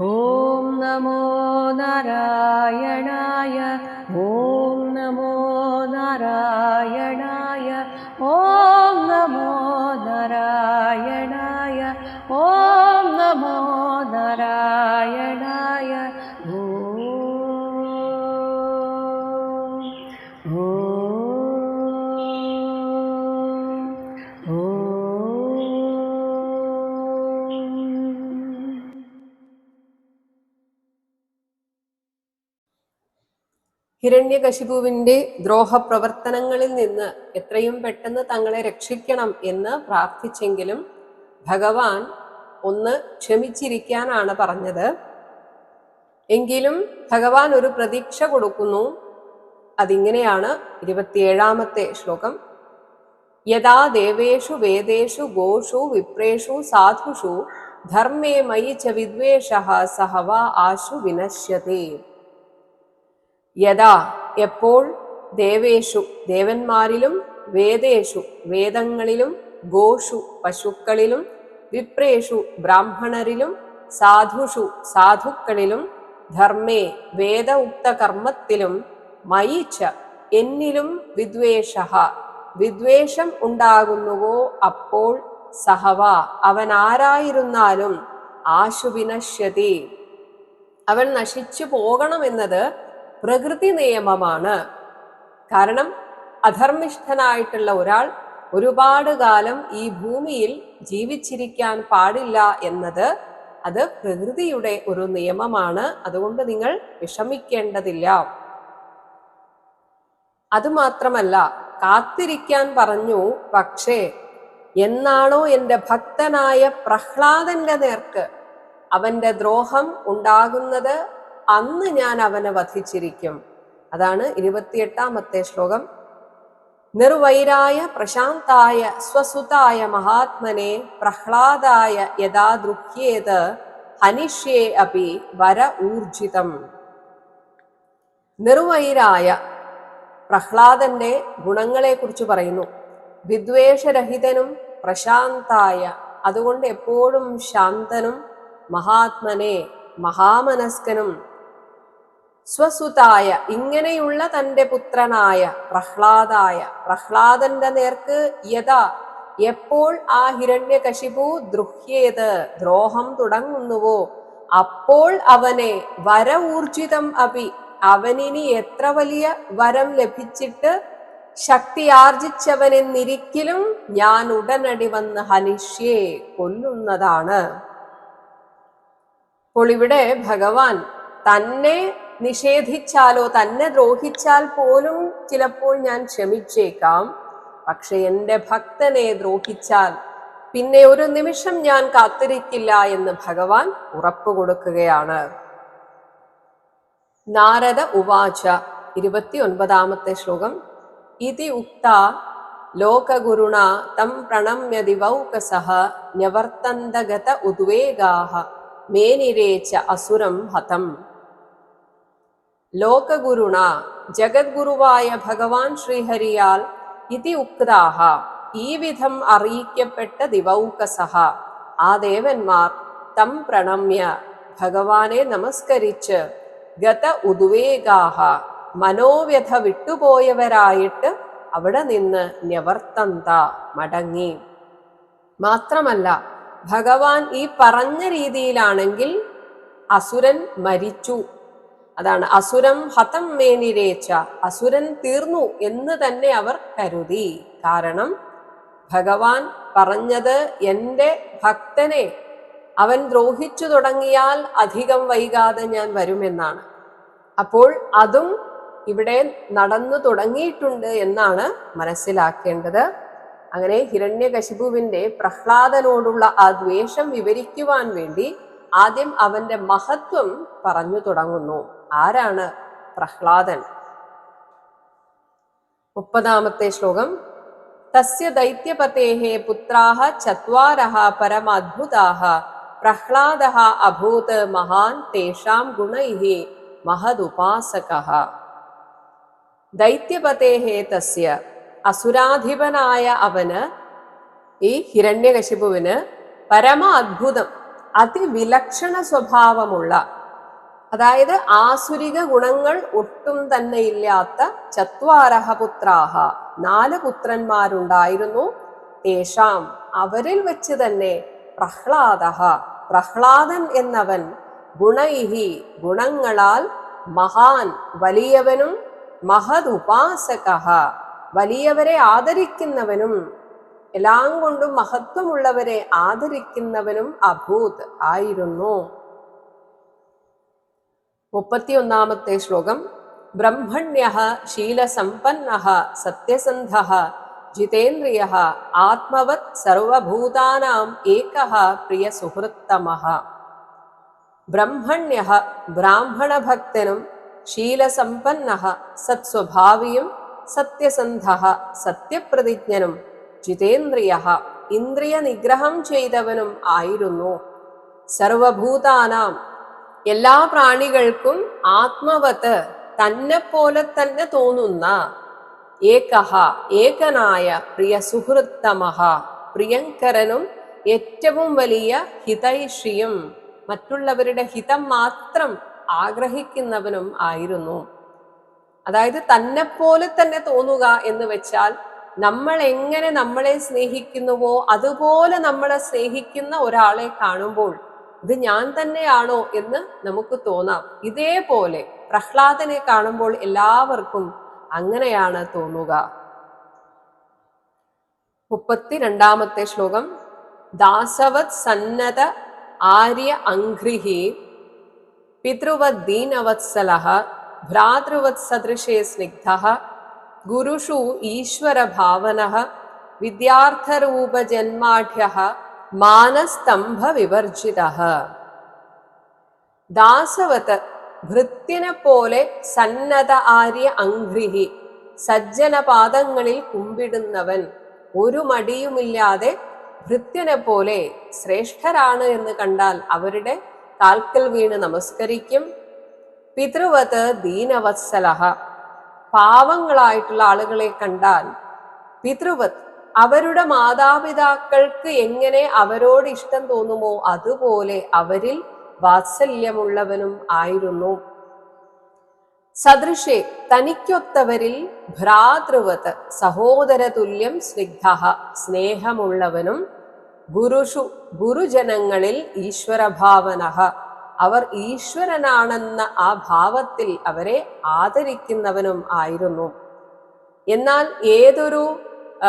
ॐ नमो नारायणाय ഹിരണ്യകശിപുവിന്റെ ദ്രോഹപ്രവർത്തനങ്ങളിൽ നിന്ന് എത്രയും പെട്ടെന്ന് തങ്ങളെ രക്ഷിക്കണം എന്ന് പ്രാർത്ഥിച്ചെങ്കിലും ഭഗവാൻ ഒന്ന് ക്ഷമിച്ചിരിക്കാനാണ് പറഞ്ഞത്. എങ്കിലും ഭഗവാൻ ഒരു പ്രതീക്ഷ കൊടുക്കുന്നു. അതിങ്ങനെയാണ് ഇരുപത്തിയേഴാമത്തെ ശ്ലോകം. യഥാ ദേവേഷു വേദേഷു ഗോഷു വിപ്രേഷു സാധുഷു ധർമ്മേ മയി ച വിദ്വേഷ സഹവ ആശു വിനശ്യതേ. യഥാ എപ്പോൾ? ദേവേഷു ദേവന്മാരിലും വേദേഷു വേദങ്ങളിലും ഗോഷു പശുക്കളിലും വിപ്രേഷു ബ്രാഹ്മണരിലും സാധുഷു സാധുക്കളിലും ധർമ്മേ വേദ ഉക്ത കർമ്മത്തിലും മയിച്ച എന്നിലും വിദ്വേഷ വിദ്വേഷം ഉണ്ടാകുന്നുവോ അപ്പോൾ? സഹവ അവൻ ആരായിരുന്നാലും ആശുവിനശ്യതി. അവൻ നശിച്ചു പോകണമെന്നത് പ്രകൃതി നിയമമാണ്. കാരണം അധർമ്മിഷ്ഠനായിട്ടുള്ള ഒരാൾ ഒരുപാട് കാലം ഈ ഭൂമിയിൽ ജീവിച്ചിരിക്കാൻ പാടില്ല എന്നത് അത് പ്രകൃതിയുടെ ഒരു നിയമമാണ്. അതുകൊണ്ട് നിങ്ങൾ വിഷമിക്കേണ്ടതില്ല. അതുമാത്രമല്ല കാത്തിരിക്കാൻ പറഞ്ഞു പക്ഷേ എന്നാണോ എന്റെ ഭക്തനായ പ്രഹ്ലാദന്റെ നേർക്ക് അവന്റെ ദ്രോഹം ഉണ്ടാകുന്നത്? അന്ന് ഞാൻ അവനെ വധിച്ചിരിക്കും. അതാണ് ഇരുപത്തിയെട്ടാമത്തെ ശ്ലോകം. നിർവൈരായ പ്രശാന്തായ സ്വസുതായ മഹാത്മനെ പ്രഹ്ലാദായ യഥാ ദൃഹ്യേത് ഹനിഷ്യേ അപി വര ഊർജിതം. നിർവൈരായ പ്രഹ്ലാദന്റെ ഗുണങ്ങളെക്കുറിച്ച് പറയുന്നു. വിദ്വേഷരഹിതനും പ്രശാന്തായ അതുകൊണ്ട് എപ്പോഴും ശാന്തനും മഹാത്മനെ മഹാമനസ്കനും സ്വസുതായ ഇങ്ങനെയുള്ള തന്റെ പുത്രനായ പ്രഹ്ലാദായ. പ്രഹ്ലാദന്റെ നേർക്ക് യഥാ എപ്പോൾ ആ ഹിരണ്യകശിപു ദ്രുഹ്യേത് ദ്രോഹം തുടങ്ങുന്നുവോ? അപ്പോൾ അവനെ വരഊർജിതം അപി അവനിനി എത്ര വലിയ വരം ലഭിച്ചിട്ട് ശക്തി ആർജിച്ചവനെന്നിരിക്കലും ഞാൻ ഉടനടി വന്ന് ഹനിഷ്യേ കൊല്ലുന്നതാണ്. അപ്പോൾ ഇവിടെ ഭഗവാൻ തന്നെ നിഷേധിച്ചാലോ തന്നെ ദ്രോഹിച്ചാൽ പോലും ചിലപ്പോൾ ഞാൻ ക്ഷമിച്ചേക്കാം. പക്ഷെ എന്റെ ഭക്തനെ ദ്രോഹിച്ചാൽ പിന്നെ ഒരു നിമിഷം ഞാൻ കാത്തിരിക്കില്ല എന്ന് ഭഗവാൻ ഉറപ്പു കൊടുക്കുകയാണ് നാരദ ഉവാച ഇരുപത്തി ഒൻപതാമത്തെ ശ്ലോകം. ഇതി ഉക്ത ലോകഗുരുണ തം പ്രണമ്യ ദിവൗകസഹ ന്യവർത്തന്തഗത ഉദ്വേഗാഹ മേനിരേച്ച അസുരം ഹതം. ലോകഗുരുണ ജഗദ്ഗുരുവായ ഭഗവാൻ ശ്രീഹരിയാൽ ഇതി ഉക്താഹ ഈ വിധം അറിയിക്കപ്പെട്ട ദിവൗകസഹ. ആ ദേവന്മാർ തം പ്രണമ്യ ഭഗവാനെ നമസ്കരിച്ച് ഗത ഉദ്വേഗാഹ മനോവ്യഥ വിട്ടുപോയവരായിട്ട് അവിടെ നിന്ന് ന്യവർത്തന്ത മടങ്ങി. മാത്രമല്ല ഭഗവാൻ ഈ പറഞ്ഞ രീതിയിലാണെങ്കിൽ അസുരൻ മരിച്ചു. അതാണ് അസുരം ഹതം മേനിരേച്ച അസുരൻ തീർന്നു എന്ന് തന്നെ അവർ കരുതി. കാരണം ഭഗവാൻ പറഞ്ഞത് എന്റെ ഭക്തനെ അവൻ ദ്രോഹിച്ചു തുടങ്ങിയാൽ അധികം വൈകാതെ ഞാൻ വരുമെന്നാണ്. അപ്പോൾ അതും ഇവിടെ നടന്നു തുടങ്ങിയിട്ടുണ്ട് എന്നാണ് മനസ്സിലാക്കേണ്ടത്. അങ്ങനെ ഹിരണ്യകശിപുവിന്റെ പ്രഹ്ലാദനോടുള്ള ആ ദ്വേഷം വിവരിക്കുവാൻ വേണ്ടി ആദ്യം അവന്റെ മഹത്വം പറഞ്ഞു തുടങ്ങുന്നു. ആരാണ് പ്രഹ്ലാദൻ? മുപ്പതാമത്തെ ശ്ലോകം. തസ്യ ദൈത്യപതേः പുത്രാഹ ചത്വാരഹ പരമദ്ഭുതാः പ്രഹ്ലാദ അഭൂത് മഹാൻ തേഷാം ഗുണൈः മഹദുപാസക ദൈത്യപതേः തസ്യ അസുരാധിപനായ അവന് ഈ ഹിരണ്യകശിപുവിന് പരമ അത്ഭുതം അതിവിലക്ഷണ സ്വഭാവമുള്ള അതായത് ആസുരിക ഗുണങ്ങൾ ഒട്ടും തന്നെ ഇല്ലാത്ത ചത്വാരഹ പുത്രാഹ നാല് പുത്രന്മാരുണ്ടായിരുന്നു. തേഷാം അവരിൽ വെച്ച് തന്നെ പ്രഹ്ലാദ പ്രഹ്ലാദൻ എന്നവൻ ഗുണൈഹി ഗുണങ്ങളാൽ മഹാൻ വലിയവനും മഹതുപാസക വലിയവരെ ആദരിക്കുന്നവനും എല്ലാം കൊണ്ടും മഹത്വമുള്ളവരെ ആദരിക്കുന്നവനും അഭൂത് ആയിരുന്നു. മുപ്പത്തിയൊന്നാമത്തെ ശ്ലോകം. ബ്രഹ്മണ്യ ശീലസമ്പന്ന സത്യസന്ധ ജിതേന്ദ്രിയ ആത്മവത് സർവഭൂതാനാം ഏക പ്രിയ സുഹൃത്തമ ബ്രഹ്മണ്യ ബ്രാഹ്മണഭക്തനും ശീലസമ്പന്ന സത്സ്വഭാവിയും സത്യസന്ധ സത്യപ്രതിജ്ഞനും ജിതേന്ദ്രിയ ഇന്ദ്രിയ നിഗ്രഹം ചെയ്തവനും ആയിരുന്നു. സർവഭൂതാനാം എല്ലാ പ്രാണികൾക്കും ആത്മവത്ത് തന്നെ പോലെ തന്നെ തോന്നുന്ന ഏകഹ ഏകനായ പ്രിയ സുഹൃത്തമഹ പ്രിയങ്കരനും ഏറ്റവും വലിയ ഹിതൈഷിയും മറ്റുള്ളവരുടെ ഹിതം മാത്രം ആഗ്രഹിക്കുന്നവനും ആയിരുന്നു. അതായത് തന്നെ പോലെ തന്നെ തോന്നുക എന്ന് വെച്ചാൽ നമ്മൾ എങ്ങനെ നമ്മളെ സ്നേഹിക്കുന്നുവോ അതുപോലെ നമ്മളെ സ്നേഹിക്കുന്ന ഒരാളെ കാണുമ്പോൾ ഇത് ഞാൻ തന്നെയാണോ എന്ന് നമുക്ക് തോന്നാം. ഇതേപോലെ പ്രഹ്ലാദനെ കാണുമ്പോൾ എല്ലാവർക്കും അങ്ങനെയാണ് തോന്നുക. മുപ്പത്തിരണ്ടാമത്തെ ശ്ലോകം. ദാസവത് സന്നത ആര്യ അംഘ്രിഹി പിതൃവത് ദീനവത്സല ഭ്രാതൃവത് സദൃശേ സ്നിഗ്ധ ഗുരുഷു ഈശ്വര ഭാവന വിദ്യാർത്ഥരൂപജന്മാഢ്യ മാനസ്തംഭ വിവർജിത ദാസവത് ഭൃത്യനെ പോലെ സന്നദ്ധ ആര്യ അംഘ്രിഹി സജ്ജന പാദങ്ങളിൽ കുമ്പിടുന്നവൻ ഒരു മടിയുമില്ലാതെ ഭൃത്യനെ പോലെ ശ്രേഷ്ഠരാണ് എന്ന് കണ്ടാൽ അവരുടെ കാൽക്കൽ വീണ് നമസ്കരിക്കും. പിതൃവത് ദീനവത്സലഹ പാവങ്ങളായിട്ടുള്ള ആളുകളെ കണ്ടാൽ പിതൃവത് അവരുടെ മാതാപിതാക്കൾക്ക് എങ്ങനെ അവരോട് ഇഷ്ടം തോന്നുമോ അതുപോലെ അവരിൽ വാത്സല്യമുള്ളവനും ആയിരുന്നു. സദൃശേ തനിക്കൊത്തവരിൽ ഭ്രാതൃവത് സഹോദര തുല്യം സ്നിഗ്ധ സ്നേഹമുള്ളവനും ഗുരുഷു ഗുരുജനങ്ങളിൽ ഈശ്വരഭാവന. അവർ ഈശ്വരനാണെന്ന ആ ഭാവത്തിൽ അവരെ ആദരിക്കുന്നവനും ആയിരുന്നു. എന്നാൽ ഏതൊരു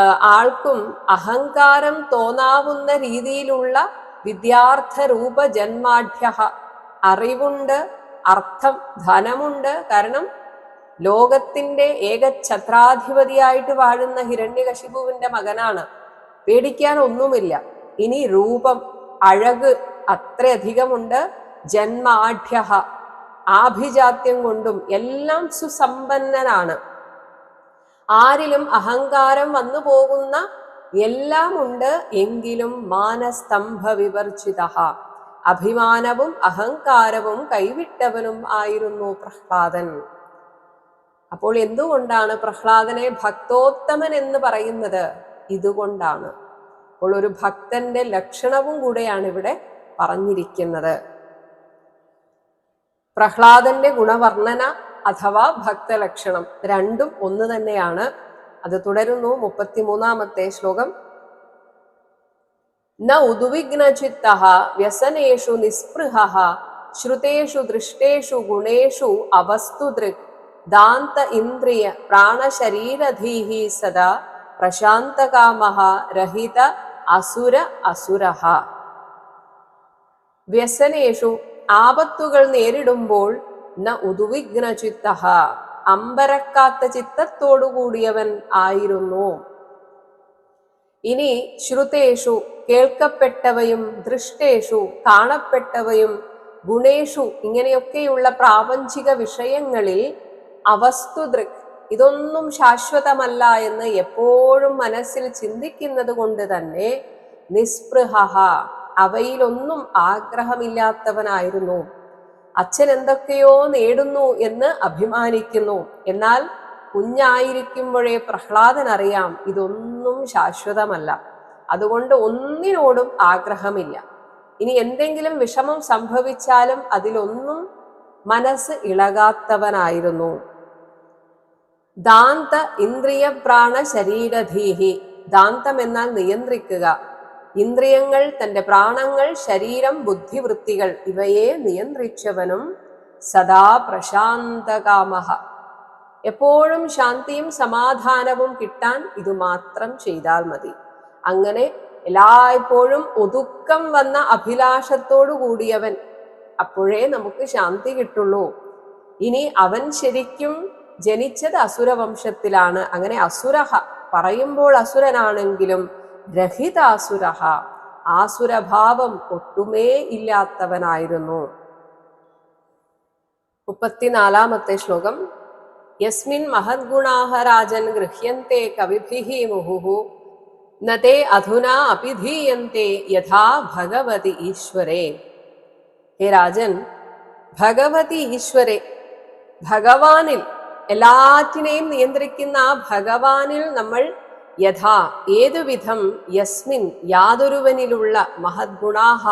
ആൾക്കും അഹങ്കാരം തോന്നാവുന്ന രീതിയിലുള്ള വിദ്യാർത്ഥ രൂപ ജന്മാഢ്യ അറിവുണ്ട് അർത്ഥം ധനമുണ്ട്. കാരണം ലോകത്തിന്റെ ഏക ഛത്രാധിപതിയായിട്ട് വാഴുന്ന ഹിരണ്യകശിപുവിന്റെ മകനാണ്. പേടിക്കാൻ ഒന്നുമില്ല. ഇനി രൂപം അഴക് അത്രയധികമുണ്ട്. ജന്മാഢ്യ ആഭിജാത്യം കൊണ്ടും എല്ലാം സുസമ്പന്നനാണ്. ആരിലും അഹങ്കാരം വന്നു പോകുന്ന എല്ലാം ഉണ്ട് എങ്കിലും മാനസ്തംഭ വിവർജിത. അഭിമാനവും അഹങ്കാരവും കൈവിട്ടവനും ആയിരുന്നു പ്രഹ്ലാദൻ. അപ്പോൾ എന്തുകൊണ്ടാണ് പ്രഹ്ലാദനെ ഭക്തോത്തമൻ എന്ന് പറയുന്നത്? ഇതുകൊണ്ടാണ്. അപ്പോൾ ഒരു ഭക്തന്റെ ലക്ഷണവും കൂടെയാണ് ഇവിടെ പറഞ്ഞിരിക്കുന്നത്. പ്രഹ്ലാദന്റെ ഗുണവർണന അഥവാ ഭക്തലക്ഷണം. രണ്ടും ഒന്ന് തന്നെയാണ്. അത് തുടരുന്നു മുപ്പത്തിമൂന്നാമത്തെ ശ്ലോകം. ന ഉദ്വിഗ്നചിത്ത വ്യസനേഷു നിസ്പൃഹ ശ്രുതേഷു ദൃഷ്ടേഷു ഗുണേഷു അവസ്തുദൃക് ദാന്ത ഇന്ദ്രിയ പ്രാണശരീരധീഹി സദാ പ്രശാന്തകാമഹ രഹിത അസുര അസുര വ്യസനേഷു ആപത്തുകൾ നേരിടുമ്പോൾ ന അമ്പരക്കാത്ത ചിത്തത്തോടു കൂടിയവൻ ആയിരുന്നു. ഇനി ശ്രുതേഷു കേൾക്കപ്പെട്ടവയും ദൃഷ്ടേഷു കാണപ്പെട്ടവയും ഗുണേഷു ഇങ്ങനെയൊക്കെയുള്ള പ്രാപഞ്ചിക വിഷയങ്ങളിൽ അവസ്തുദൃക് ഇതൊന്നും ശാശ്വതമല്ല എന്ന് എപ്പോഴും മനസ്സിൽ ചിന്തിക്കുന്നത് കൊണ്ട് തന്നെ നിസ്പൃഹ. അവയിലൊന്നും ആഗ്രഹമില്ലാത്തവനായിരുന്നു. അച്ഛൻ എന്തൊക്കെയോ നേടുന്നു എന്ന് അഭിമാനിക്കുന്നു. എന്നാൽ കുഞ്ഞായിരിക്കുമ്പോഴേ പ്രഹ്ലാദൻ അറിയാം ഇതൊന്നും ശാശ്വതമല്ല. അതുകൊണ്ട് ഒന്നിനോടും ആഗ്രഹമില്ല. ഇനി എന്തെങ്കിലും വിഷമം സംഭവിച്ചാലും അതിലൊന്നും മനസ്സ് ഇളകാത്തവനായിരുന്നു. ദാന്ത ഇന്ദ്രിയ പ്രാണ ശരീരധീഹി ദാന്തം എന്നാൽ നിയന്ത്രിക്കുക. ഇന്ദ്രിയങ്ങൾ തന്റെ പ്രാണങ്ങൾ ശരീരം ബുദ്ധിവൃത്തികൾ ഇവയെ നിയന്ത്രിച്ചവനും സദാ പ്രശാന്തകാമഹ. എപ്പോഴും ശാന്തിയും സമാധാനവും കിട്ടാൻ ഇത് മാത്രം ചെയ്താൽ മതി. അങ്ങനെ എല്ലായ്പ്പോഴും ഒതുക്കം വന്ന അഭിലാഷത്തോടു കൂടിയവൻ അപ്പോഴേ നമുക്ക് ശാന്തി കിട്ടുള്ളൂ. ഇനി അവൻ ശരിക്കും ജനിച്ചത് അസുരവംശത്തിലാണ്. അങ്ങനെ അസുരഹ പറയുമ്പോൾ അസുരനാണെങ്കിലും രഹിതാസുരഹ ആസുരഭാവം ഒട്ടുമേ ഇല്ലാത്തവനായിരുന്നു. മുപ്പത്തിനാലാമത്തെ ശ്ലോകം. യസ്മിൻ മഹദ്ഗുണാഹ രാജൻ ഗൃഹ്യന്തെ കവിഭിः മുഹുഹു. നേ അധുനാ അഭിധീയന്തെ യഥാ ഭഗവതി ഈശ്വരേ. ഹേ രാജൻ ഭഗവതി ഈശ്വരെ ഭഗവാനിൽ എല്ലാറ്റിനെയും നിയന്ത്രിക്കുന്ന ആ ഭഗവാനിൽ നമ്മൾ യഥാ ഏതുവിധം യസ്മിൻ യാതൊരുവനിലുള്ള മഹദ്ഗുണാഹ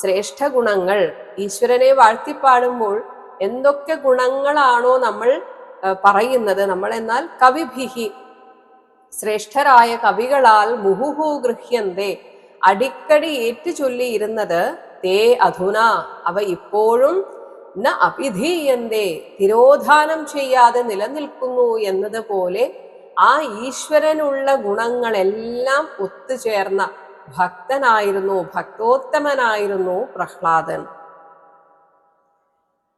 ശ്രേഷ്ഠ ഗുണങ്ങൾ ഈശ്വരനെ വാഴ്ത്തിപ്പാടുമ്പോൾ എന്തൊക്കെ ഗുണങ്ങളാണോ നമ്മൾ പറയുന്നത്. നമ്മൾ എന്നാൽ കവിഭിഹി ശ്രേഷ്ഠരായ കവികളാൽ മുഹുഹു ഗൃഹ്യന്തേ അടിക്കടി ഏറ്റു ചൊല്ലിയിരുന്നത് തേ അധുന അവ ഇപ്പോഴും ന അഭിധീയന്തേ തിരോധാനം ചെയ്യാതെ നിലനിൽക്കുന്നു എന്നതുപോലെ ആ ഈശ്വരനുള്ള ഗുണങ്ങളെല്ലാം ഒത്തുചേർന്ന ഭക്തനായിരുന്നു ഭക്തോത്തമനായിരുന്നു പ്രഹ്ലാദൻ.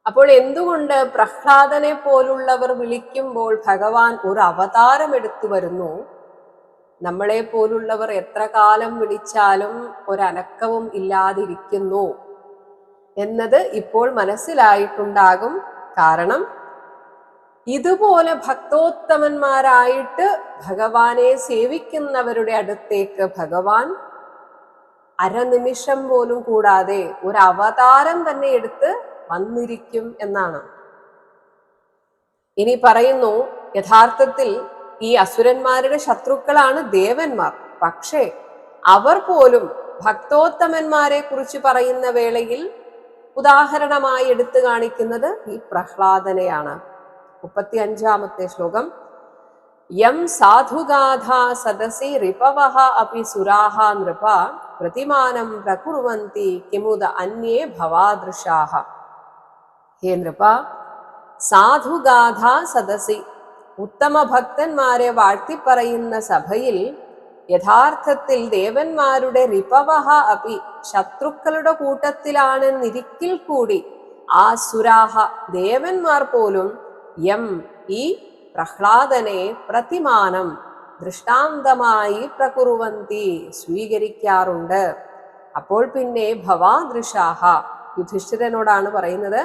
അപ്പോൾ എന്തുകൊണ്ട് പ്രഹ്ലാദനെ പോലുള്ളവർ വിളിക്കുമ്പോൾ ഭഗവാൻ ഒരു അവതാരം എടുത്തു വരുന്നു? നമ്മളെ പോലുള്ളവർ എത്ര കാലം വിളിച്ചാലും ഒരനക്കവും ഇല്ലാതിരിക്കുന്നു എന്നത് ഇപ്പോൾ മനസ്സിലായിട്ടുണ്ടാകും. കാരണം ഇതുപോലെ ഭക്തോത്തമന്മാരായിട്ട് ഭഗവാനെ സേവിക്കുന്നവരുടെ അടുത്തേക്ക് ഭഗവാൻ അരനിമിഷം പോലും കൂടാതെ ഒരു അവതാരം തന്നെ എടുത്ത് വന്നിരിക്കും എന്നാണ്. ഇനി പറയുന്നു യഥാർത്ഥത്തിൽ ഈ അസുരന്മാരുടെ ശത്രുക്കളാണ് ദേവന്മാർ. പക്ഷേ അവർ പോലും ഭക്തോത്തമന്മാരെ കുറിച്ച് പറയുന്ന വേളയിൽ ഉദാഹരണമായി എടുത്തു കാണിക്കുന്നത് ഈ പ്രഹ്ലാദനെയാണ്. മുപ്പത്തി അഞ്ചാമത്തെ ശ്ലോകം. യം സാധുഗാഥാ സദസി റിപവഹ അപി സുരാഹ നൃപ പ്രതിമാനം പ്രകുർവന്തി കിമുദ അന്യേ ഭവാദൃശാഹ. ഹേ നൃപ സാധുഗാഥ സദസി ഉത്തമ ഭക്തന്മാരെ വാഴ്ത്തിപ്പറയുന്ന സഭയിൽ യഥാർത്ഥത്തിൽ ദേവന്മാരുടെ റിപവഹ അപി ശത്രുക്കളുടെ കൂട്ടത്തിലാണെന്നിരിക്കിൽ കൂടി ആ സുരാഹ ദേവന്മാർ പോലും യം ഈ പ്രഹ്ലാദനെ പ്രതിമാനം ദൃഷ്ടാന്തമായി പ്രകുറുവന്തി സ്വീകരിക്കാറുണ്ട്. അപ്പോൾ പിന്നെ ഭവാദൃശാഹ യുധിഷ്ഠിരനോടാണ് പറയുന്നത്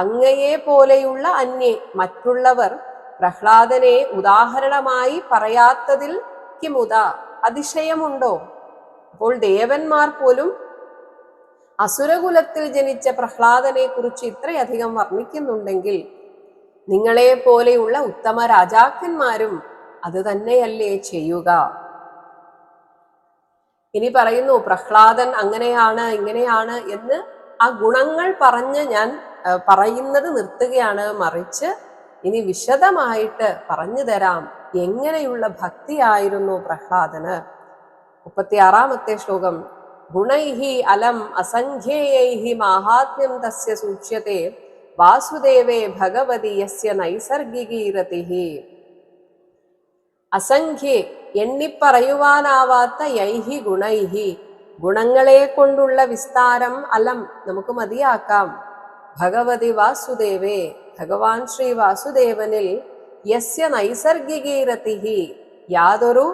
അങ്ങയെ പോലെയുള്ള അന്യെ മറ്റുള്ളവർ പ്രഹ്ലാദനെ ഉദാഹരണമായി പറയാത്തതിൽ കിമുത അതിശയമുണ്ടോ? അപ്പോൾ ദേവന്മാർ പോലും അസുരകുലത്തിൽ ജനിച്ച പ്രഹ്ലാദനെ കുറിച്ച് ഇത്രയധികം വർണിക്കുന്നുണ്ടെങ്കിൽ നിങ്ങളെ പോലെയുള്ള ഉത്തമ രാജാക്കന്മാരും അത് തന്നെയല്ലേ ചെയ്യുക. ഇനി പറയുന്നു പ്രഹ്ലാദൻ അങ്ങനെയാണ് ഇങ്ങനെയാണ് എന്ന് ആ ഗുണങ്ങൾ പറഞ്ഞ് ഞാൻ പറയുന്നത് നിർത്തുകയാണ്. മറിച്ച് ഇനി വിശദമായിട്ട് പറഞ്ഞു തരാം എങ്ങനെയുള്ള ഭക്തിയായിരുന്നു പ്രഹ്ലാദന്. മുപ്പത്തിയാറാമത്തെ ശ്ലോകം ഗുണൈഹി അലം അസംഖ്യേയൈഹി മാഹാത്മ്യം തസ്യ സൂക്ഷ്യത്തെ വാസുദേവേ ഭഗവതി യസ്യ നൈസർഗികീരതി അസംഖ്യേ എണ്ണിപ്പറയുവാനാവാത്ത യൈഹി ഗുണൈഹി. ഗുണങ്ങളെ കൊണ്ടുള്ള വിസ്താരം അലം നമുക്ക് മതിയാക്കാം. ഭഗവതി വാസുദേവേ ഭഗവാൻ ശ്രീ വാസുദേവനിൽ യസ്യ നൈസർഗികീരതി യാതൊരു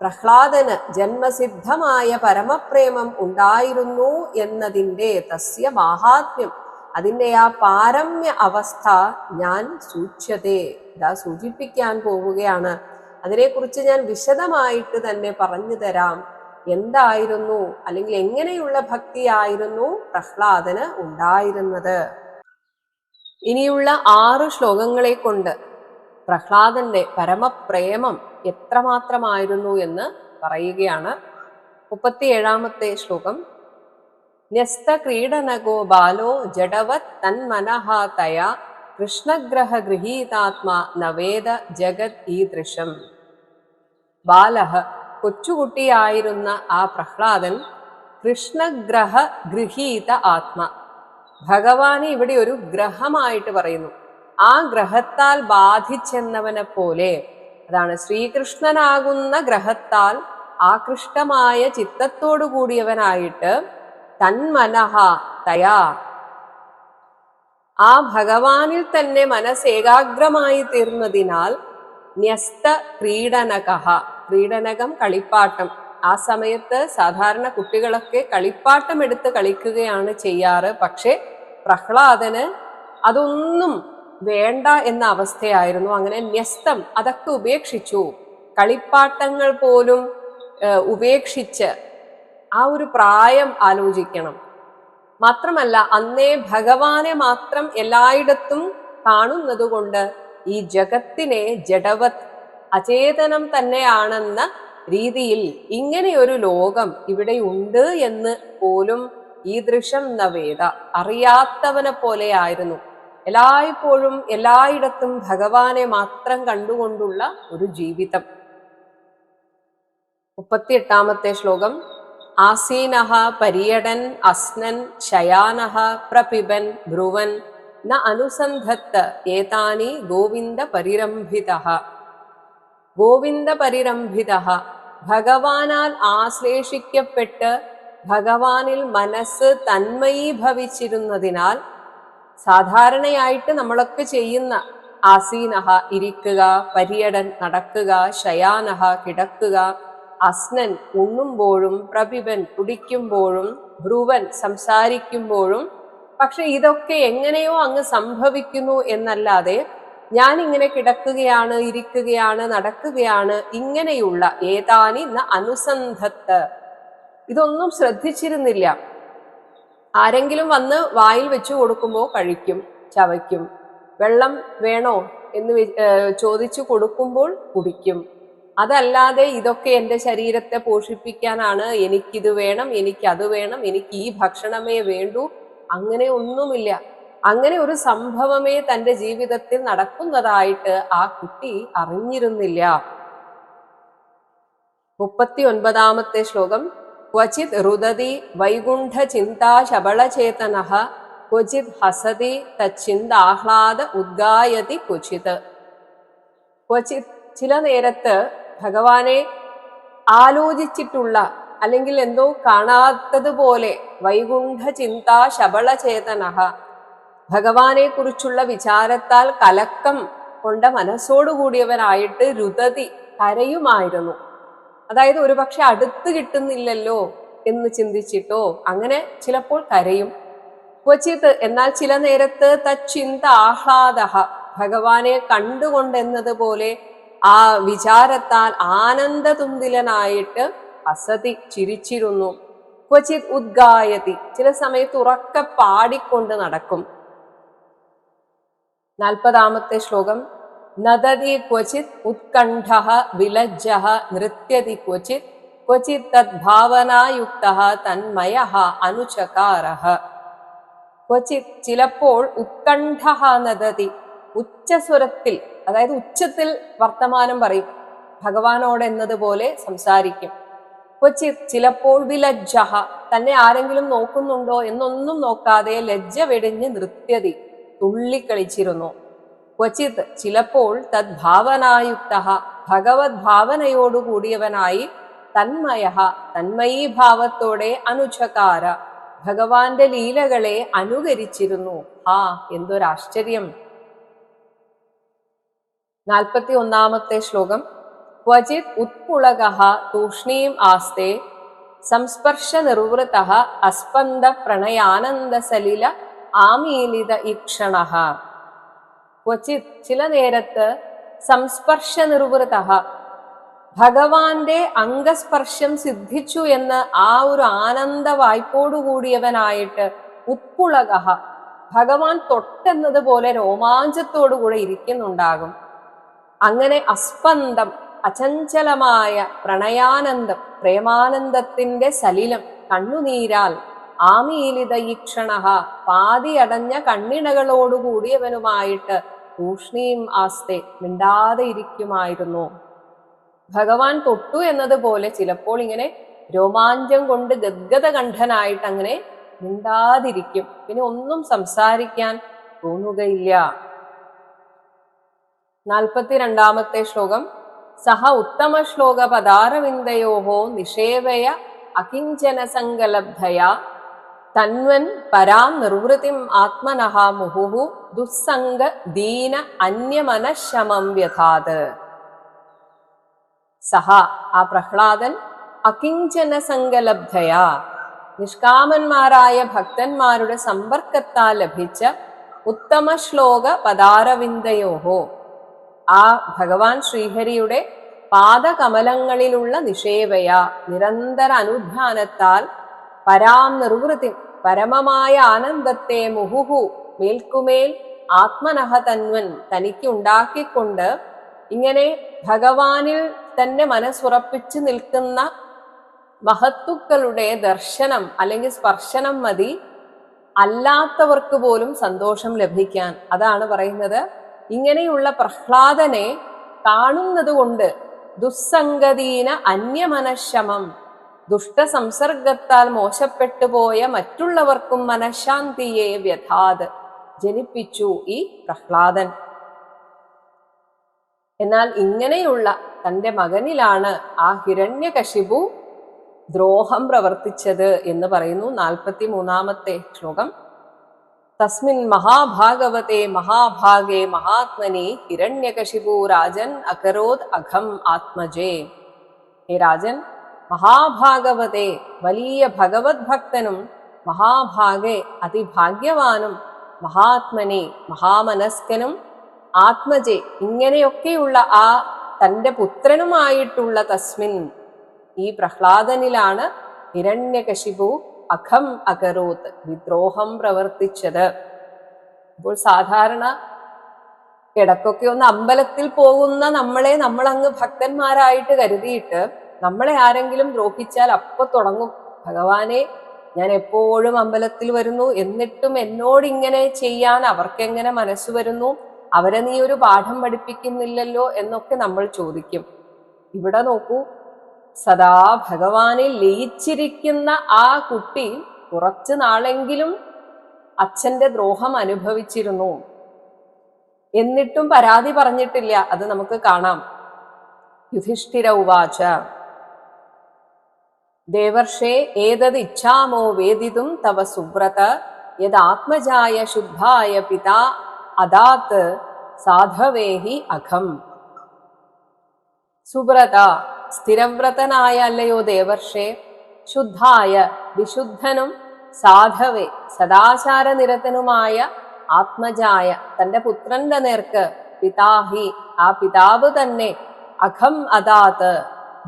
പ്രഹ്ലാദന് ജന്മസിദ്ധമായ പരമപ്രേമം ഉണ്ടായിരുന്നു എന്നതിന്റെ തസ്യ മാഹാത്മ്യം. അതിന്റെ ആ പാരമ്യ അവസ്ഥ ഞാൻ സൂക്ഷ്യതേ ഇതാ സൂചിപ്പിക്കാൻ പോവുകയാണ്. അതിനെക്കുറിച്ച് ഞാൻ വിശദമായിട്ട് തന്നെ പറഞ്ഞു തരാം. എന്തായിരുന്നു അല്ലെങ്കിൽ എങ്ങനെയുള്ള ഭക്തിയായിരുന്നു പ്രഹ്ലാദന് ഉണ്ടായിരുന്നത്? ഇനിയുള്ള ആറ് ശ്ലോകങ്ങളെ കൊണ്ട് പ്രഹ്ലാദന്റെ പരമപ്രേമം എത്രമാത്രമായിരുന്നു എന്ന് പറയുകയാണ്. മുപ്പത്തിയേഴാമത്തെ ശ്ലോകം ന്യസ്തക്രീഡനകോ ബാലോ ജഡവത് തന്മനഃ കൃഷ്ണഗ്രഹ ഗൃഹീതാത്മാ നവേദ ജഗത് ഈദൃശം. ബാലഹ കൊച്ചുകുട്ടിയായിരുന്ന ആ പ്രഹ്ലാദൻ കൃഷ്ണഗ്രഹ ഗൃഹീത ആത്മ. ഭഗവാനെ ഇവിടെ ഒരു ഗ്രഹമായിട്ട് പറയുന്നു. ആ ഗ്രഹത്താൽ ബാധിച്ചെന്നവനെ പോലെ അതാണ് ശ്രീകൃഷ്ണനാകുന്ന ഗ്രഹത്താൽ ആകൃഷ്ടമായ ചിത്തത്തോടു കൂടിയവനായിട്ട് തന്മനഹ തയാ. ആ ഭഗവാനിൽ തന്നെ മനസ്സ് ഏകാഗ്രമായി തീർന്നതിനാൽ ന്യസ്ത ക്രീഡനകഹ ക്രീഡനകം കളിപ്പാട്ടം. ആ സമയത്ത് സാധാരണ കുട്ടികളൊക്കെ കളിപ്പാട്ടം എടുത്ത് കളിക്കുകയാണ് ചെയ്യാറ്. പക്ഷെ പ്രഹ്ലാദന് അതൊന്നും വേണ്ട എന്ന അവസ്ഥയായിരുന്നു. അങ്ങനെ ന്യസ്തം അതൊക്കെ ഉപേക്ഷിച്ചു. കളിപ്പാട്ടങ്ങൾ പോലും ഉപേക്ഷിച്ച് ആ ഒരു പ്രായം ആലോചിക്കണം. മാത്രമല്ല അന്നേ ഭഗവാനെ മാത്രം എല്ലായിടത്തും കാണുന്നത് കൊണ്ട് ഈ ജഗത്തിനെ ജഡവത് അചേതനം തന്നെയാണെന്ന രീതിയിൽ ഇങ്ങനെയൊരു ലോകം ഇവിടെ ഉണ്ട് എന്ന് പോലും ഈ ദൃശ്യം നവേദ അറിയാത്തവനെ പോലെയായിരുന്നു. എല്ലായ്പ്പോഴും എല്ലായിടത്തും ഭഗവാനെ മാത്രം കണ്ടുകൊണ്ടുള്ള ഒരു ജീവിതം. മുപ്പത്തിയെട്ടാമത്തെ ശ്ലോകം. ആസീനഃ പര്യടൻ അസ്നൻ ശയാനഹ പ്രപിബൻ ബ്രുവൻ ന അനുസന്ധത്ത് ഏതാനി ഗോവിന്ദ പരിരംഭിത. ഗോവിന്ദ പരിരംഭിത. ഭഗവാനാൽ ആശ്ലേഷിക്കപ്പെട്ട് ഭഗവാനിൽ മനസ്സ് തന്മയീഭവിച്ചിരുന്നതിനാൽ സാധാരണയായിട്ട് നമ്മളൊക്കെ ചെയ്യുന്ന ആസീനഹ ഇരിക്കുക പര്യടൻ നടക്കുക ശയാനഹ കിടക്കുക അസ്നൻ ഉണ്ണുമ്പോഴും പ്രഭിപൻ കുടിക്കുമ്പോഴും ധ്രുവൻ സംസാരിക്കുമ്പോഴും. പക്ഷെ ഇതൊക്കെ എങ്ങനെയോ അങ്ങ് സംഭവിക്കുന്നു എന്നല്ലാതെ ഞാൻ ഇങ്ങനെ കിടക്കുകയാണ് ഇരിക്കുകയാണ് നടക്കുകയാണ് ഇങ്ങനെയുള്ള ഏതാനി അനുസന്ധത്ത്. ഇതൊന്നും ശ്രദ്ധിച്ചിരുന്നില്ല. ആരെങ്കിലും വന്ന് വായിൽ വെച്ചു കൊടുക്കുമ്പോൾ കഴിക്കും ചവയ്ക്കും. വെള്ളം വേണോ എന്ന് ചോദിച്ചു കൊടുക്കുമ്പോൾ കുടിക്കും. അതല്ലാതെ ഇതൊക്കെ എന്റെ ശരീരത്തെ പോഷിപ്പിക്കാനാണ് എനിക്കിത് വേണം എനിക്കത് വേണം എനിക്ക് ഈ ഭക്ഷണമേ വേണ്ടൂ. അങ്ങനെ ഒന്നുമില്ല. അങ്ങനെ ഒരു സംഭവമേ തന്റെ ജീവിതത്തിൽ നടക്കുന്നതായിട്ട് ആ കുട്ടി അറിഞ്ഞിരുന്നില്ല. മുപ്പത്തി ഒൻപതാമത്തെ ശ്ലോകം. ക്വചിത് രുദതി വൈകുണ്ഠ ചിന്താ ശബളചേതന ക്വചിത് ഹസതി തച്ചിന്ത ആഹ്ലാദ ഉദ്ഗായതി ക്വചിത്. ക്വചിത് ചില നേരത്ത് ഭഗവാനെ ആലോചിച്ചിട്ടുള്ള അല്ലെങ്കിൽ എന്തോ കാണാത്തതുപോലെ വൈകുണ്ഠ ചിന്താ ശബളചേതന. ഭഗവാനെ കുറിച്ചുള്ള വിചാരത്താൽ കലക്കം കൊണ്ട മനസ്സോടുകൂടിയവനായിട്ട് രുതതി കരയുമായിരുന്നു. അതായത് ഒരുപക്ഷെ അടുത്ത് കിട്ടുന്നില്ലല്ലോ എന്ന് ചിന്തിച്ചിട്ടോ അങ്ങനെ ചിലപ്പോൾ കരയും. ക്വചിത് എന്നാൽ ചില നേരത്ത് തച്ചിന്ത ആഹ്ലാദ ഭഗവാനെ കണ്ടുകൊണ്ടെന്നതുപോലെ ആ വിചാരത്താൽ ആനന്ദതുന്തിലനായിട്ട് അസതി ചിരിച്ചിരുന്നു. ക്വചിത് ഉദ്ഗായതി. ചില സമയത്ത് ഉറക്ക പാടിക്കൊണ്ട് നടക്കും. നാൽപ്പതാമത്തെ ശ്ലോകം. നദതി ക്വചിത് ഉത്കണ്ഠ വിലജ്ജ നൃത്യതി ക്വചിത് ക്വചിത് തദ്ഭാവനായുക്ത തന്മയ അനുചകാര. ക്വചിത് ചിലപ്പോൾ ഉത്കണ്ഠ നദതി ഉച്ചസ്വരത്തിൽ അതായത് ഉച്ചത്തിൽ വർത്തമാനം പറയും. ഭഗവാനോട് എന്നതുപോലെ സംസാരിക്കും. ക്വചിത് ചിലപ്പോൾ വിലജ്ജഹ തന്നെ ആരെങ്കിലും നോക്കുന്നുണ്ടോ എന്നൊന്നും നോക്കാതെ ലജ്ജ വെടിഞ്ഞ് നൃത്യതി തുള്ളിക്കളിച്ചിരുന്നു. ക്വചിത് ചിലപ്പോൾ തദ്ഭാവനായുക്ത ഭഗവത് ഭാവനയോടുകൂടിയവനായി തന്മയ തന്മയീഭാവത്തോടെ അനുചകാര ഭഗവാന്റെ ലീലകളെ അനുകരിച്ചിരുന്നു. ആ എന്തൊരാശ്ചര്യം. നാൽപ്പത്തി ഒന്നാമത്തെ ശ്ലോകം. ക്വചിത് ഉത്പുളക തൂഷ്ണീം ആസ്തേ സംസ്പർശ നിർവൃത അസ്പന്ദ പ്രണയാനന്ദ സലില ആമീലിത ഈക്ഷണ. ക്വചിത് ചില നേരത്ത് സംസ്പർശ നിർവൃത ഭഗവാന്റെ അംഗസ്പർശം സിദ്ധിച്ചു എന്ന് ആ ഒരു ആനന്ദ വായ്പോടുകൂടിയവനായിട്ട് ഉത്പുളക ഭഗവാൻ തൊട്ടെന്നത് പോലെ രോമാഞ്ചത്തോടുകൂടെ ഇരിക്കുന്നുണ്ടാകും. അങ്ങനെ അസ്പന്ദം അചഞ്ചലമായ പ്രണയാനന്ദം പ്രേമാനന്ദത്തിന്റെ സലിലം കണ്ണുനീരാൽ ആമീലിത ഈക്ഷണ പാതിയടഞ്ഞ കണ്ണിണകളോടുകൂടിയവനുമായിട്ട് തൂഷ്ണീം ആസ്തെ മിണ്ടാതെ ഇരിക്കുമായിരുന്നു. ഭഗവാൻ തൊട്ടു എന്നതുപോലെ ചിലപ്പോൾ ഇങ്ങനെ രോമാഞ്ചം കൊണ്ട് ഗദ്ഗത കണ്ഠനായിട്ട് അങ്ങനെ മിണ്ടാതിരിക്കും. പിന്നെ ഒന്നും സംസാരിക്കാൻ തോന്നുകയില്ല. നാൽപ്പത്തിരണ്ടാമത്തെ ശ്ലോകം. സഹ ഉത്തമ ശ്ലോക പദാരവിന്ദയോഹോ നിഷേവയ അകിഞ്ചന സങ്കലബ്ധയാ തന്വൻ പരാം നിർവൃതിം ആത്മനഃ മുഹുഹു ദുസ്സംഗ ദീന അന്യമനശമം വ്യഥാത്. സഹ ആ പ്രഹ്ലാദൻ അകിഞ്ചന സങ്കലബ്ധയ നിഷ്കാമന്മാരായ ഭക്തന്മാരുടെ സമ്പർക്കത്താൽ ലഭിച്ച ഉത്തമ ശ്ലോക പദാരവിന്ദയോഹോ ആ ഭഗവാൻ ശ്രീഹരിയുടെ പാദകമലങ്ങളിലുള്ള നിഷേവയ നിരന്തര അനുധ്യാനത്താൽ പരാം നിർവൃത്തി പരമമായ ആനന്ദത്തെ മുഹുഹു മേൽക്കുമേൽ ആത്മനഹ തന്വൻ തനിക്ക് ഉണ്ടാക്കിക്കൊണ്ട് ഇങ്ങനെ ഭഗവാനിൽ തന്നെ മനസ്സുറപ്പിച്ചു നിൽക്കുന്ന മഹത്തുക്കളുടെ ദർശനം അല്ലെങ്കിൽ സ്പർശനം മതി. അല്ലാത്തവർക്ക് പോലും സന്തോഷം ലഭിക്കാൻ. അതാണ് പറയുന്നത് ഇങ്ങനെയുള്ള പ്രഹ്ലാദനെ കാണുന്നത് കൊണ്ട് ദുസ്സംഗതീന അന്യമനശമം. ദുഷ്ടസംസർഗത്താൽ മോശപ്പെട്ടു പോയ മറ്റുള്ളവർക്കും മനഃശാന്തിയെ വ്യഥാത് ജനിപ്പിച്ചു ഈ പ്രഹ്ലാദൻ. എന്നാൽ ഇങ്ങനെയുള്ള തന്റെ മകനിലാണ് ആ ഹിരണ്യകശിപു ദ്രോഹം പ്രവർത്തിച്ചത് എന്ന് പറയുന്നു നാൽപ്പത്തി മൂന്നാമത്തെ ശ്ലോകം. തസ്മിൻ മഹാഭാഗവത്തെ മഹാഭാഗേ മഹാത്മനി ഹിരണ്യകശിപു രാജൻ അകരോത് അഖം ആത്മജേ. ഹേ രാജൻ മഹാഭാഗവതെ വലിയ ഭഗവത് ഭക്തനും മഹാഭാഗെ അതിഭാഗ്യവാനും മഹാത്മനെ മഹാമനസ്കനും ആത്മജെ ഇങ്ങനെയൊക്കെയുള്ള ആ തന്റെ പുത്രനുമായിട്ടുള്ള തസ്മിൻ ഈ പ്രഹ്ലാദനിലാണ് ഹിരണ്യകശിപു അഖം അകരോത്ത് വിദ്രോഹം പ്രവർത്തിച്ചത്. അപ്പോൾ സാധാരണ ഇടക്കൊക്കെ ഒന്ന് അമ്പലത്തിൽ പോകുന്ന നമ്മളെ നമ്മളങ്ങ് ഭക്തന്മാരായിട്ട് കരുതിയിട്ട് നമ്മളെ ആരെങ്കിലും ദ്രോഹിച്ചാൽ അപ്പൊ തുടങ്ങും. ഭഗവാനെ ഞാൻ എപ്പോഴും അമ്പലത്തിൽ വരുന്നു. എന്നിട്ടും എന്നോട് ഇങ്ങനെ ചെയ്യാൻ അവർക്കെങ്ങനെ മനസ്സ് വരുന്നു? അവരെ നീ ഒരു പാഠം പഠിപ്പിക്കുന്നില്ലല്ലോ എന്നൊക്കെ നമ്മൾ ചോദിക്കും. ഇവിടെ നോക്കൂ സദാ ഭഗവാനിൽ ലയിച്ചിരിക്കുന്ന ആ കുട്ടി കുറച്ചു നാളെങ്കിലും അച്ഛന്റെ ദ്രോഹം അനുഭവിച്ചിരുന്നു. എന്നിട്ടും പരാതി പറഞ്ഞിട്ടില്ല. അത് നമുക്ക് കാണാം. യുധിഷ്ഠിര ഉവാച. ദേവർഷേ ഏതത് ഇച്ഛാമോ വേദിതും തവ സുബ്രത യദാത്മജായ ശുദ്ധായ പിതാ അദാത്ത് സാധവേഹി അഖം. സുബ്രത സ്ഥിരവ്രതനായ അല്ലയോ ദേവർഷേ. ശുദ്ധായ വിശുദ്ധനും സാധവേ സദാചാര നിരതനുമായ ആത്മജായ തന്റെ പുത്രന്റെ നേർക്ക് പിതാഹി ആ പിതാവ് തന്നെ അഖം അതാത്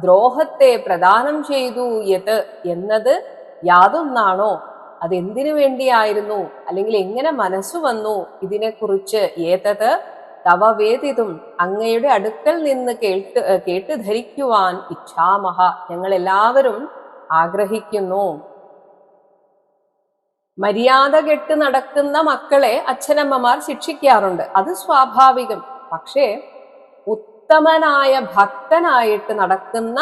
ദ്രോഹത്തെ പ്രദാനം ചെയ്തു യത് എന്നത് യാതൊന്നാണോ? അതെന്തിനു വേണ്ടിയായിരുന്നു? അല്ലെങ്കിൽ എങ്ങനെ മനസ്സു വന്നു? ഇതിനെക്കുറിച്ച് ഏതത്? തവ വേദിതും അങ്ങയുടെ അടുക്കൽ നിന്ന് കേട്ട് കേട്ട് ധരിക്കുവാൻ ഇച്ഛാമഹ ഞങ്ങൾ എല്ലാവരും ആഗ്രഹിക്കുന്നു. മര്യാദ കെട്ട് നടക്കുന്ന മക്കളെ അച്ഛനമ്മമാർ ശിക്ഷിക്കാറുണ്ട്. അത് സ്വാഭാവികം. പക്ഷേ ഉത്തമനായ ഭക്തനായിട്ട് നടക്കുന്ന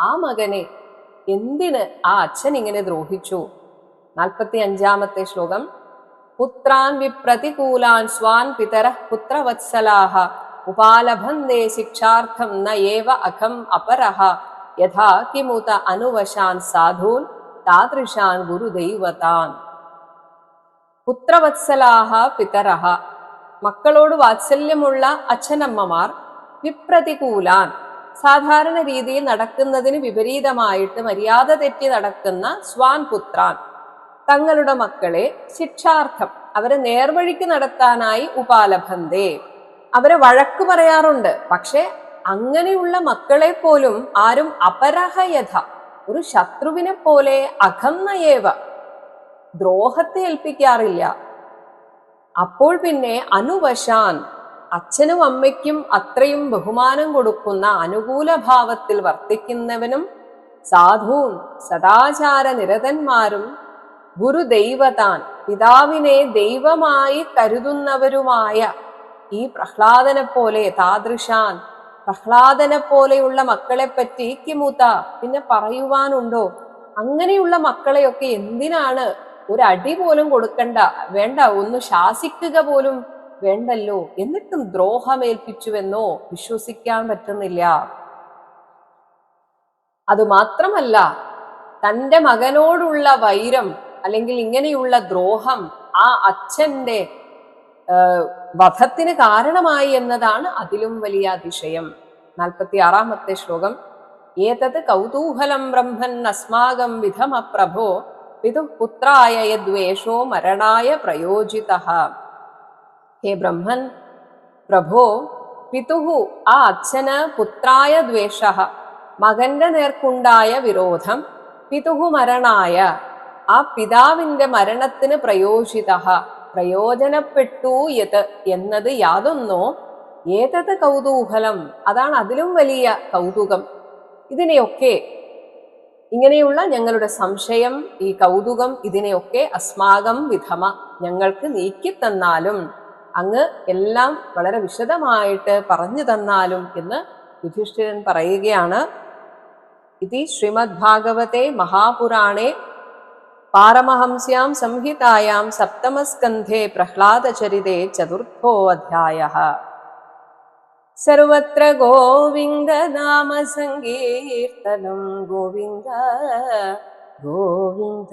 ആ മകനെ എന്തിന് ആ അച്ഛൻ ഇങ്ങനെ ദ്രോഹിച്ചു? നാൽപ്പത്തി അഞ്ചാമത്തെ ശ്ലോകം. പുത്രാൻ വിപ്രതികൂലാൻ സ്വാൻ പിതര പുത്രവത്സലാഹ. ഉപാലഭന്തേ ശിക്ഷാർത്ഥം ന അഖം അപരഹ യഥാ കിമുത അനുവശാൻ സാധൂൻ താദൃശാൻ ഗുരുദൈവതാൻ. പുത്രവത്സലാഹ പിതരഹ മക്കളോട് വാത്സല്യമുള്ള അച്ഛനമ്മമാർ വിപ്രതികൂലാൻ. സാധാരണ രീതിയിൽ നടക്കുന്നതിന് വിപരീതമായിട്ട് മര്യാദ തെറ്റി നടക്കുന്ന സ്വാൻ പുത്രാൻ. തങ്ങളുടെ മക്കളെ ശിക്ഷാർത്ഥം അവരെ നേർവഴിക്ക് നടത്താനായി ഉപാലഭന്തേ. അവരെ വഴക്ക് പറയാറുണ്ട്. പക്ഷെ അങ്ങനെയുള്ള മക്കളെ പോലും ആരും അപരഹയഥ ഒരു ശത്രുവിനെ പോലെ അഖന്നയേവ ദ്രോഹത്തെ ഏൽപ്പിക്കാറില്ല. അപ്പോൾ പിന്നെ അനുവശാൻ അച്ഛനും അമ്മയ്ക്കും അത്രയും ബഹുമാനം കൊടുക്കുന്ന അനുകൂല ഭാവത്തിൽ വർത്തിക്കുന്നവനും സാധുവും സദാചാര നിരതന്മാരും ഗുരുദൈവതാൻ. പിതാവിനെ ദൈവമായി കരുതുന്നവരുമായ ഈ പ്രഹ്ലാദനെ പോലെ താദൃശാൻ പ്രഹ്ലാദനെ പോലെയുള്ള മക്കളെ പറ്റി കിമുത പിന്നെ പറയുവാനുണ്ടോ? അങ്ങനെയുള്ള മക്കളെയൊക്കെ എന്തിനാണ് ഒരു അടി പോലും കൊടുക്കണ്ട? വേണ്ട ഒന്ന് ശാസിക്കുക പോലും വേണ്ടല്ലോ? എന്നിട്ടും ദ്രോഹമേൽപ്പിച്ചുവെന്നോ വിശ്വസിക്കാൻ പറ്റുന്നില്ല. അതുമാത്രമല്ല തന്റെ മകനോടുള്ള വൈരം അല്ലെങ്കിൽ ഇങ്ങനെയുള്ള ദ്രോഹം ആ അച്ഛന്റെ വധത്തിന് കാരണമായി എന്നതാണ് അതിലും വലിയ അതിശയം. നാൽപ്പത്തി ആറാമത്തെ ശ്ലോകം. ഏതത് കൗതൂഹലം ബ്രഹ്മൻ അസ്മാകം വിധമപ്രഭോ പിതു പുത്രായ യദ്വേഷോ മരണായ പ്രയോജിത. ഹേ ബ്രഹ്മൻ പ്രഭോ പിതുഹു ആ അച്ഛന് പുത്രായ ദ്വേഷ. മകന്റെ നേർക്കുണ്ടായ വിരോധം പിതുഹു മരണായ ആ പിതാവിന്റെ മരണത്തിന് പ്രയോജിത പ്രയോജനപ്പെട്ടു യത് എന്നത് യാതൊന്നോ ഏതത് കൗതൂഹലം അതാണ് അതിലും വലിയ കൗതുകം. ഇതിനെയൊക്കെ ഇങ്ങനെയുള്ള ഞങ്ങളുടെ സംശയം ഈ കൗതുകം ഇതിനെയൊക്കെ അസ്മാകം വിധമ ഞങ്ങൾക്ക് നീക്കിത്തന്നാലും അങ്ങ് എല്ലാം വളരെ വിശദമായിട്ട് പറഞ്ഞു തന്നാലും എന്ന് യുധിഷ്ഠിരൻ പറയുകയാണ്. ഇതി ശ്രീമദ് ഭാഗവത്തെ മഹാപുരാണേ पारमहंस्यां संहितायां सप्तमस्कन्धे प्रह्लादचरिते चतुर्थोऽध्यायः सर्वत्र गोविन्दनामसङ्कीर्तनं गोविन्द गोविन्द